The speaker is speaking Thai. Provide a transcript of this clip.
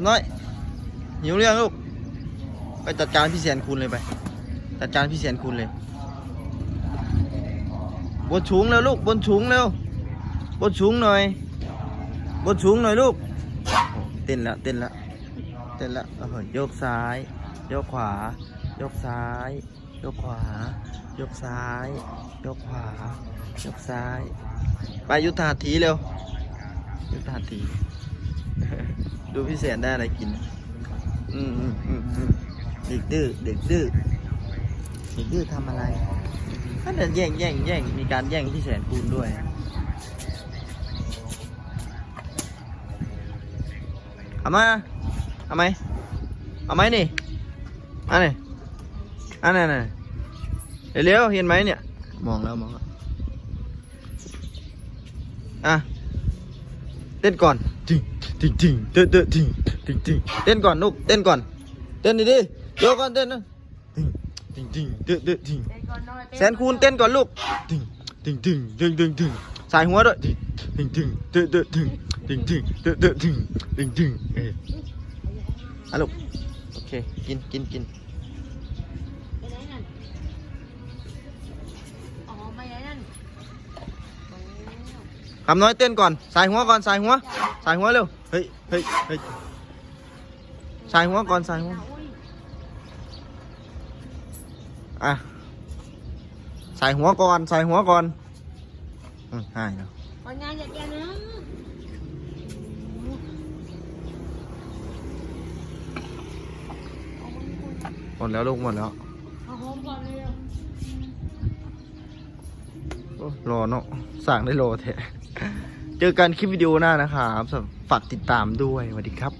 ำน้อยหิวเรื่องลูก ไปจัดการพี่แสนคุณเลยไป จัดการพี่แสนคุณเลย บนชุงเร็วลูก บนชุงเร็ว บนชุงหน่อย บนชุงหน่อยลูก เต้นแล้วเต้นแล้วเต้นแล้วโอ้โหโยกซ้าย โยกขวายกซ้ายยกขวายกซ้ายยกขวายกซ้าย ไปยุทธาถีเร็ว ยุทธาถี ดูพี่แสนได้อะไรกินอืมอืมอืมอืมเด็กดื้อเด็กดื้อเด็กดื้อทำอะไรก็เดินแย่งแย่งแย่งมีการแย่งพี่แสนคูณด้วยเอามาเอาไหมเอาไหมนี่อันนี้อันนั้นน่ะเร็วๆเห็นไหมเนี่ย มองแล้วมองแล้วอะเต้นก่อนจริง จริงจริงเต้นเต้นจริงจริงจริงเต้นก่อนลูกเต้นก่อนเต้นดิดิโยกก่อนเต้นนะจริงจริงจ คำน้อยเต้นก่อน สายหัวก่อนสายหัว สายหัวเร็ว เฮ้ยเฮ้ยเฮ้ยสายหัวก่อนสายหัว อะใส่หัวก่อนใส่หัวก่อนอืมหายแล้วคนงานอย่าแกนะหมดแล้วลูกหมดแล้ว เอาหอมก่อนเลย รอเนาะสั่งได้รอแท้เจอกันคลิปวิดีโอหน้านะครับฝากติดตามด้วยสวัสดีครับ